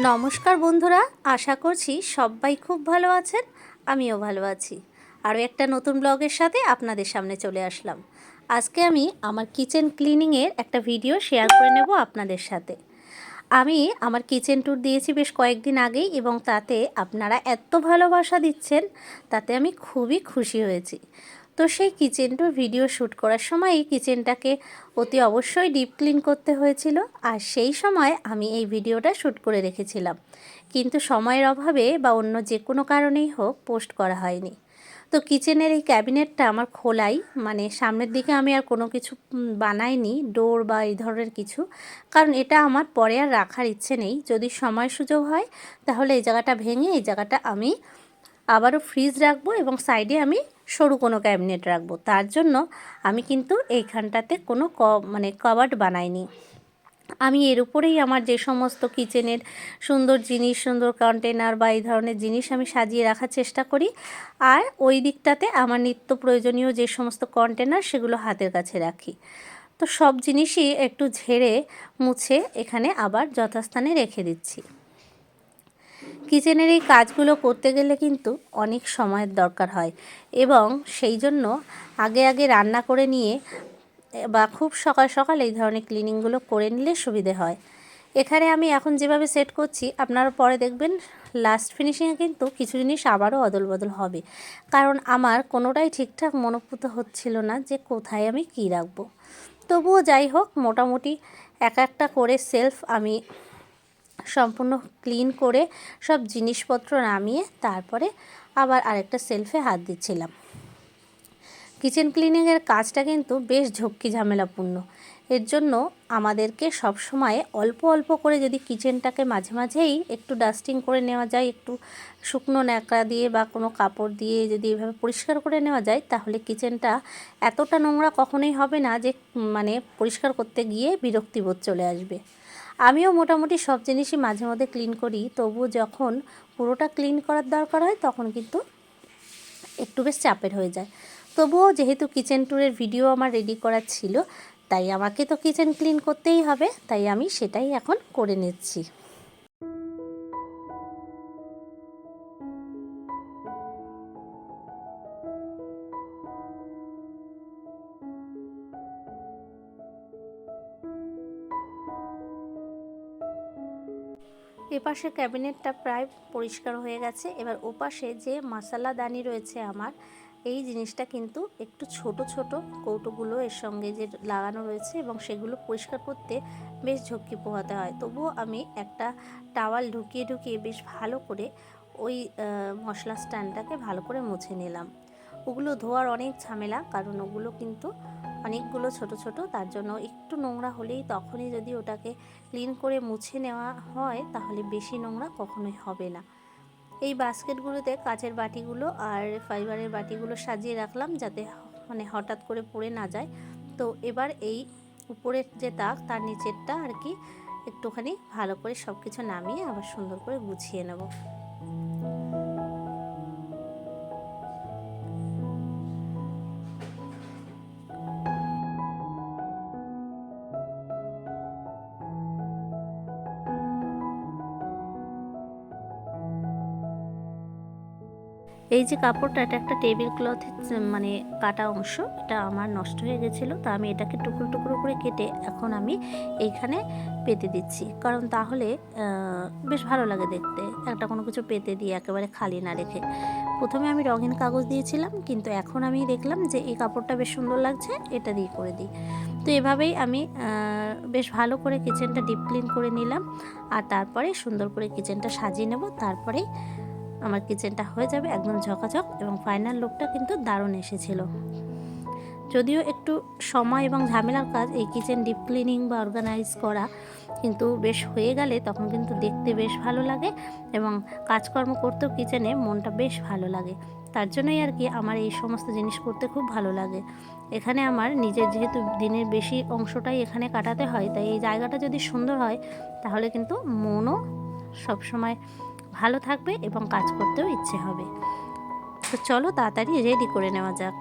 নমস্কার বন্ধুরা, আশা করছি সবাই খুব ভালো আছেন, আমিও ভালো আছি। আরও একটা নতুন ব্লগের সাথে আপনাদের সামনে চলে আসলাম। আজকে আমি আমার কিচেন ক্লিনিংয়ের একটা ভিডিও শেয়ার করে নেব আপনাদের সাথে। আমি আমার কিচেন ট্যুর দিয়েছি বেশ কয়েকদিন আগেই এবং তাতে আপনারা এত ভালোবাসা দিচ্ছেন, তাতে আমি খুবই খুশি হয়েছি। তো সেই কিচেনটার ভিডিও শ্যুট করার সময় এই কিচেনটাকে অতি অবশ্যই ডিপ ক্লিন করতে হয়েছিল আর সেই সময় আমি এই ভিডিওটা শ্যুট করে রেখেছিলাম। কিন্তু সময়ের অভাবে বা অন্য যে কোনো কারণেই হোক পোস্ট করা হয়নি। তো কিচেনের এই ক্যাবিনেটটা আমার খোলাই মানে সামনের দিকে আমি আর কোনো কিছু বানাইনি, ডোর বা এই ধরনের কিছু। কারণ এটা আমার পরে আর রাখার ইচ্ছে নেই। যদি সময় সুযোগ হয়, তাহলে এই জায়গাটা ভেঙে এই জায়গাটা আমি আবারও ফ্রিজ রাখব এবং সাইডে আমি সরু কোনো ক্যাবিনেট রাখব। তার জন্য আমি কিন্তু এইখানটাতে কোনো ক মানে কবার্ড বানাইনি। আমি এর উপরেই আমার যে সমস্ত কিচেনের সুন্দর জিনিস, সুন্দর কন্টেনার বা এই ধরনের জিনিস আমি সাজিয়ে রাখার চেষ্টা করি। আর ওই দিকটাতে আমার নিত্য প্রয়োজনীয় যে সমস্ত কন্টেনার সেগুলো হাতের কাছে রাখি। তো সব জিনিসই একটু ঝেড়ে, মুছে এখানে আবার যথাস্থানে রেখে দিচ্ছি। কিচেনের এই কাজগুলো করতে গেলে কিন্তু অনেক সময়ের দরকার হয় এবং সেই জন্য আগে আগে রান্না করে নিয়ে বা খুব সকাল সকাল এই ধরনের ক্লিনিংগুলো করে নিলে সুবিধে হয়। এখানে আমি এখন যেভাবে সেট করছি, আপনারা পরে দেখবেন লাস্ট ফিনিশিংয়ে কিন্তু কিছু জিনিস আবারও অদল বদল হবে। কারণ আমার কোনোটাই ঠিকঠাক মনোভূত হচ্ছিল না যে কোথায় আমি কী রাখব। তবুও যাই হোক, মোটামুটি এক একটা করে সেলফ আমি সম্পূর্ণ ক্লিন করে সব জিনিসপত্র নামিয়ে তারপরে আবার আরেকটা সেলফে হাত দিচ্ছিলাম। কিচেন ক্লিনিংয়ের কাজটা কিন্তু বেশ ঝক্কি ঝামেলাপূর্ণ। এর জন্য আমাদেরকে সব সময় অল্প অল্প করে যদি কিচেনটাকে মাঝে মাঝেই একটু ডাস্টিং করে নেওয়া যায়, একটু শুকনো ন্যাকড়া দিয়ে বা কোনো কাপড় দিয়ে যদি এভাবে পরিষ্কার করে নেওয়া যায়, তাহলে কিচেনটা এতটা নোংরা কখনোই হবে না যে মানে পরিষ্কার করতে গিয়ে বিরক্তিবোধ চলে আসবে। আমিও মোটামুটি সব জিনিসই মাঝে মধ্যে ক্লিন করি। তবু যখন পুরোটা ক্লিন করার দরকার হয়, তখন কিন্তু একটু বেশ চাপের হয়ে যায়। তবুও যেহেতু কিচেন ট্যুরের ভিডিও আমার রেডি করা ছিল, তাই আমাকে তো কিচেন ক্লিন করতেই হবে, তাই আমি সেটাই এখন করে নিচ্ছি। এপাশে ক্যাবিনেটটা প্রায় পরিষ্কার হয়ে গেছে। এবার ওপাশে যে মশালা দানি রয়েছে আমার, এই জিনিসটা কিন্তু একটু ছোট ছোট কৌটোগুলো এর সঙ্গে যে লাগানো রয়েছে এবং সেগুলো পরিষ্কার করতে বেশ ঝক্কি পোহাতে হয়। তবুও আমি একটা টাওয়াল ঢুকিয়ে ঢুকিয়ে বেশ ভালো করে ওই মশলা স্ট্যান্ডটাকে ভালো করে মুছে নিলাম। ওগুলো ধোয়ার অনেক ঝামেলা, কারণ ওগুলো কিন্তু অনেকগুলো ছোট ছোট, তার জন্য একটু নোংরা হলেই তখনই যদি ওটাকে ক্লিন করে মুছে নেওয়া হয়, তাহলে বেশি নোংরা কখনোই হবে না। এই বাস্কেটগুলোতে কাচের বাটিগুলো আর ফাইবারের বাটিগুলো সাজিয়ে রাখলাম যাতে মানে হঠাৎ করে পড়ে না যায়। তো এবার এই উপরের যে তাক, তার নিচেরটা আর কি একটুখানি ভালো করে সব কিছু নামিয়ে আবার সুন্দর করে গুছিয়ে নেব। এই যে কাপড়টা, এটা একটা টেবিল ক্লথের মানে কাটা অংশ। এটা আমার নষ্ট হয়ে গেছিল, তো আমি এটাকে টুকরো টুকরো করে কেটে এখন আমি এইখানে পেতে দিচ্ছি। কারণ তাহলে বেশ ভালো লাগে দেখতে। একটা কোনো কিছু পেতে দিয়ে একেবারে খালি না রেখে। প্রথমে আমি রঙিন কাগজ দিয়েছিলাম, কিন্তু এখন আমি দেখলাম যে এই কাপড়টা বেশ সুন্দর লাগছে, এটা দিয়ে করে দিই। তো এভাবেই আমি বেশ ভালো করে কিচেনটা ডিপ ক্লিন করে নিলাম, আর তারপরে সুন্দর করে কিচেনটা সাজিয়ে নেব, তারপরেই আমার কিচেনটা হয়ে যাবে একদম ঝকাঝক এবং ফাইনাল লুকটা কিন্তু দারুণ এসেছিল। যদিও একটু সময় এবং ঝামেলার কাজ, এই কিচেন ডিপ ক্লিনিং বা অর্গানাইজ করা কিন্তু বেশ হয়ে গেলে তখন কিন্তু দেখতে বেশ ভালো লাগে এবং কাজকর্ম করতেও কিচেনে মনটা বেশ ভালো লাগে। তার জন্যই আর কি আমার এই সমস্ত জিনিস করতে খুব ভালো লাগে। এখানে আমার নিজের যেহেতু দিনের বেশি অংশটাই এখানে কাটাতে হয়, তাই এই জায়গাটা যদি সুন্দর হয় তাহলে কিন্তু মনও সবসময় ভালো থাকবে এবং কাজ করতেও ইচ্ছে হবে। তো চলো তাড়াতাড়ি রেডি করে নেওয়া যাক।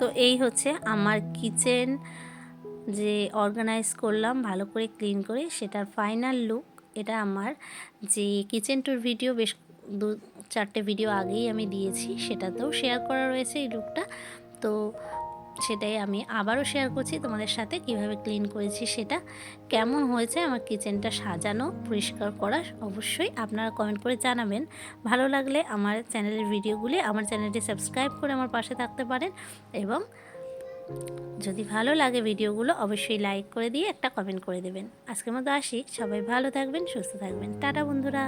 তো এই হচ্ছে আমার কিচেন যে অর্গানাইজ করলাম, ভালো করে ক্লিন করে, সেটার ফাইনাল লুক এটা আমার যে কিচেন টুর ভিডিও বেশ দু চারটে ভিডিও আগেই আমি দিয়েছি, সেটাতেও শেয়ার করা রয়েছে এই লুকটা তো সেটাই আমি আবারও শেয়ার করছি তোমাদের সাথে কীভাবে ক্লিন করেছি সেটা, কেমন হয়েছে আমার কিচেনটা সাজানো, পরিষ্কার করা, অবশ্যই আপনারা কমেন্ট করে জানাবেন। ভালো লাগলে আমার চ্যানেলের ভিডিওগুলি আমার চ্যানেলটি সাবস্ক্রাইব করে আমার পাশে থাকতে পারেন এবং যদি ভালো লাগে ভিডিওগুলো অবশ্যই লাইক করে দিয়ে একটা কমেন্ট করে দেবেন। আজকের মতো আসি, সবাই ভালো থাকবেন, সুস্থ থাকবেন। টাটা বন্ধুরা।